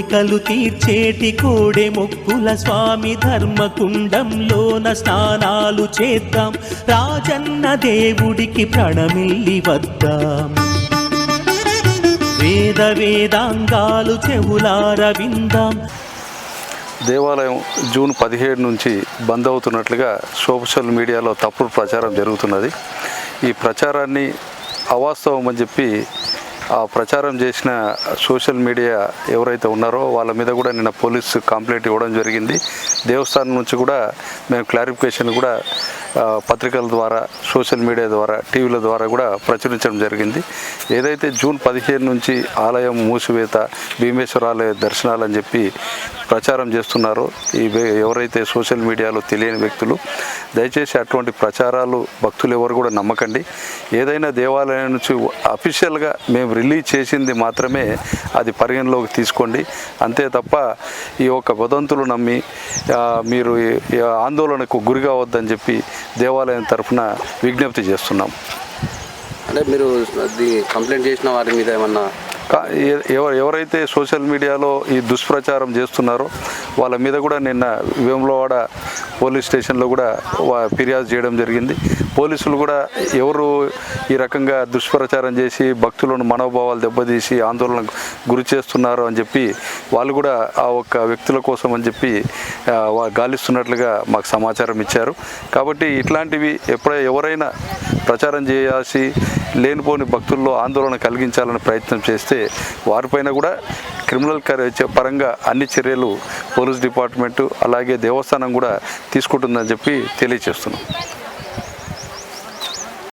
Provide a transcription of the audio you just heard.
కోరికలు తీర్చేటి కోడే మొక్కుల స్వామి ధర్మకుండంలోన స్నానాలు చేద్దాం. రాజన్న దేవుడికి ప్రణమిల్లి వద్దాం. వేద వేదాంగాలు చెవులార విందాం. దేవాలయం జూన్ పదిహేడు నుంచి బంద్ అవుతున్నట్లుగా సోషల్ మీడియాలో తప్పుడు ప్రచారం జరుగుతున్నది. ఈ ప్రచారాన్ని అవాస్తవం అని చెప్పి ప్రచారం చేసిన సోషల్ మీడియా ఎవరైతే ఉన్నారో వాళ్ళ మీద కూడా నిన్న పోలీసు కంప్లైంట్ ఇవ్వడం జరిగింది. దేవస్థానం నుంచి కూడా మేము క్లారిఫికేషన్ కూడా పత్రికల ద్వారా సోషల్ మీడియా ద్వారా టీవీల ద్వారా కూడా ప్రచురించడం జరిగింది. ఏదైతే జూన్ పదిహేను నుంచి ఆలయం మూసివేత భీమేశ్వర ఆలయ దర్శనాలు అని చెప్పి ప్రచారం చేస్తున్నారో. ఈ ఎవరైతే సోషల్ మీడియాలో తెలియని వ్యక్తులు దయచేసి అటువంటి ప్రచారాలు భక్తులు ఎవరు కూడా నమ్మకండి. ఏదైనా దేవాలయం నుంచి అఫీషియల్గా మేము రిలీజ్ చేసింది మాత్రమే అది పరిగణలోకి తీసుకోండి. అంతే తప్ప ఈ యొక్క వదంతులు నమ్మి మీరు ఆందోళనకు గురి కావద్దని చెప్పి దేవాలయం తరఫున విజ్ఞప్తి చేస్తున్నాం. అంటే మీరు కంప్లైంట్ చేసిన వారి మీద ఏమన్నా ఎవరైతే సోషల్ మీడియాలో ఈ దుష్ప్రచారం చేస్తున్నారో వాళ్ళ మీద కూడా నిన్న వేములవాడ పోలీస్ స్టేషన్లో కూడా వా- ఫిర్యాదు చేయడం జరిగింది. పోలీసులు కూడా ఎవరు ఈ రకంగా దుష్ప్రచారం చేసి భక్తులను మనోభావాలు దెబ్బతీసి ఆందోళనకు గురి చేస్తున్నారు అని చెప్పి వాళ్ళు కూడా ఆ ఒక్క వ్యక్తుల కోసం అని చెప్పి గాలిస్తున్నట్లుగా మాకు సమాచారం ఇచ్చారు. కాబట్టి ఇట్లాంటివి ఎప్పుడై ఎవరైనా ప్రచారం చేయాల్సి లేనిపోని భక్తుల్లో ఆందోళన కలిగించాలని ప్రయత్నం చేస్తే వారిపైన కూడా క్రిమినల్ పరంగా అన్ని చర్యలు పోలీస్ డిపార్ట్మెంటు అలాగే దేవస్థానం కూడా తీసుకుంటుందని చెప్పి తెలియజేస్తున్నాం